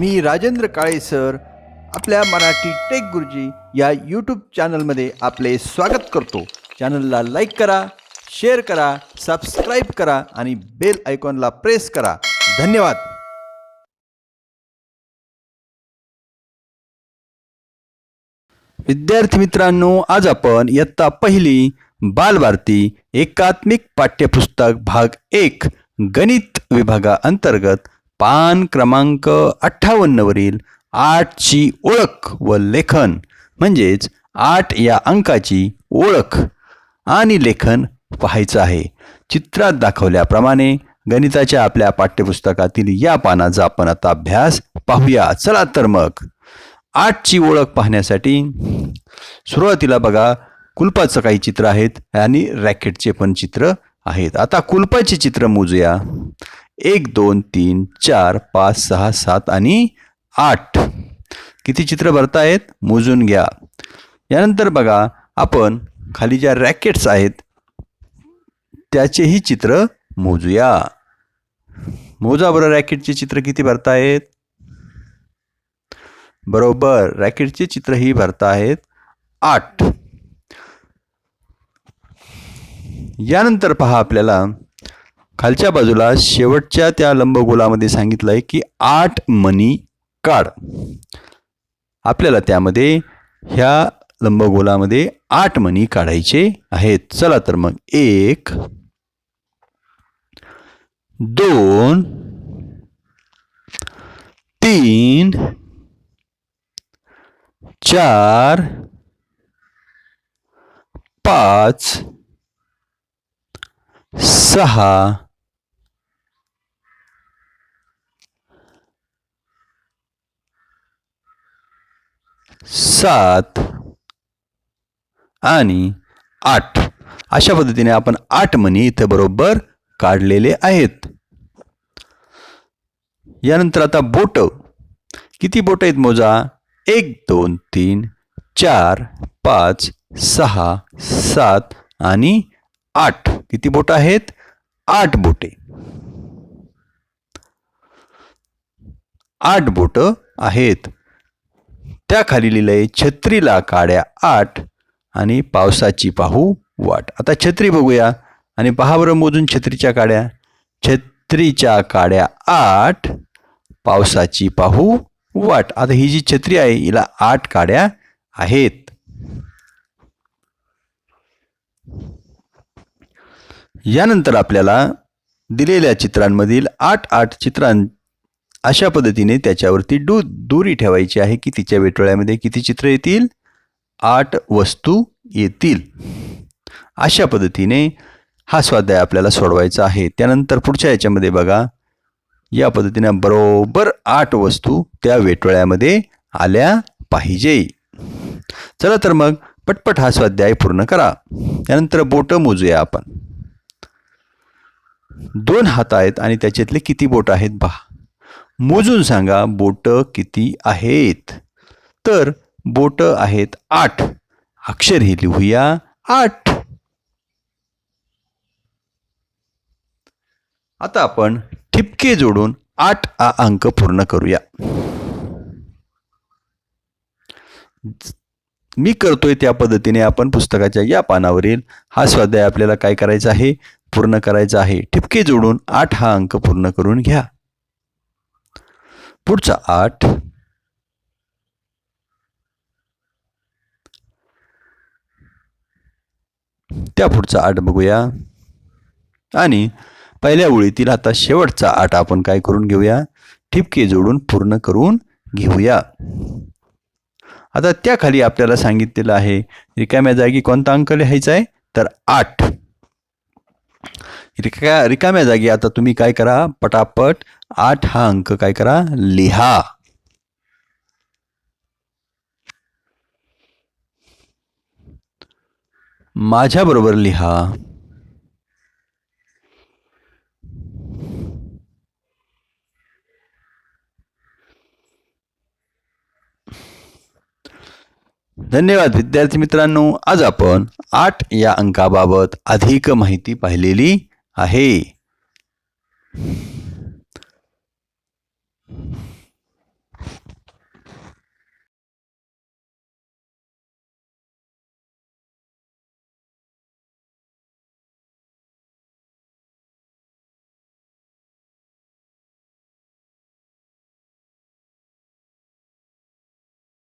मी Rajendra Kale sir आपल्या Marathi take गुरुजी या यूट्यूब चॅनलमध्ये आपले स्वागत करतो. चॅनलला लाईक करा शेअर करा सबस्क्राईब करा आणि बेल आयकॉनला प्रेस करा. धन्यवाद. विद्यार्थी मित्रांनो आज आपण इयत्ता पहिली बालभारती एकात्मिक पाठ्यपुस्तक भाग एक गणित विभागाअंतर्गत पान क्रमांक अठ्ठावन्नवरील आठची ओळख व लेखन. म्हणजेच आठ या अंकाची ओळख आणि लेखन पाहायचं आहे. चित्रात दाखवल्याप्रमाणे गणिताच्या आपल्या पाठ्यपुस्तकातील या पानाचा आपण आता अभ्यास पाहूया. चला तर मग. आठची ओळख पाहण्यासाठी सुरुवातीला बघा कुलपाचं काही चित्र आहेत आणि रॅकेटचे पण चित्र आहेत. आता कुलपाचे चित्र मोजूया. एक दोन तीन चार पाच सहा सात आणि आठ. किती चित्र भरतायत? मोजून घ्या. यानंतर बघा आपण खाली ज्या रॅकेट्स आहेत त्याचेही चित्र मोजूया. मोजा बरं रॅकेटचे चित्र किती भरतायत? बरोबर रॅकेटचे चित्रही भरतायत आठ. यानंतर पहा आपल्याला खालच्या बाजूला शेवटच्या त्या लंबगोलामध्ये सांगितलं आहे की आठ मनी काढ. आपल्याला त्यामध्ये ह्या लंबगोलामध्ये आठ मनी काढायचे आहेत. चला तर मग एक दोन तीन चार पाच सहा सात आणि आठ. अशा पद्धतीने आपण आठ मणी इथे बरोबर काढलेले आहेत. यानंतर आता बोट. किती बोट आहेत मोजा? एक दोन तीन चार पाच सहा सात आणि आठ. किती बोट आहेत? आठ बोटे. आठ बोट आहेत. त्याखाली लिहिलं आहे छत्रीला काड्या आठ आणि पावसाची पाहू वाट. आता छत्री बघूया आणि पहा बरं मोजून छत्रीच्या काड्या. छत्रीच्या काड्या आठ पावसाची पाहू वाट. आता ही जी छत्री आहे हिला आठ काड्या आहेत. यानंतर आपल्याला दिलेल्या चित्रांमधील आठ आठ चित्रां अशा पद्धतीने त्याच्यावरती डू दोरी ठेवायची आहे की तिच्या वेटोळ्यामध्ये किती चित्र येतील? आठ वस्तू येतील. अशा पद्धतीने हा स्वाध्याय आपल्याला सोडवायचा आहे. त्यानंतर पुढच्या याच्यामध्ये बघा या पद्धतीने बरोबर आठ वस्तू त्या वेटोळ्यामध्ये आल्या पाहिजे. चला तर मग पटपट हा स्वाध्याय पूर्ण करा. त्यानंतर बोटं मोजूया आपण. दोन हात आहेत आणि त्याच्यातले किती बोट आहेत पहा मोजून सांगा बोटं किती आहेत. तर बोटं आहेत आठ. अक्षर हे लिहूया आठ. आता आपण ठिपके जोडून आठ हा अंक पूर्ण करूया. मी करतोय त्या पद्धतीने आपण पुस्तकाच्या या पानावरील हा स्वाध्याय आपल्याला काय करायचा आहे? पूर्ण करायचा आहे. ठिपके जोडून आठ हा अंक पूर्ण करून घ्या. पुढचा आठ. त्या पुढचा आठ बघूया. आणि पहिल्या ओळीतील आता शेवटचा आठ आपण काय करून घेऊया? ठिपके जोडून पूर्ण करून घेऊया. आता त्याखाली आपल्याला सांगितलेलं आहे रिकाम्या जागी कोणता अंक लिहायचा आहे? तर आठ. रिका रिकाम्या जागी आता तुम्ही काय करा पटापट आठ हा अंक काय करा लिहा. माझ्या बरोबर लिहा. धन्यवाद विद्यार्थी मित्रांनो. आज आपण आठ या अंकाबाबत अधिक माहिती पाहिलेली आहे.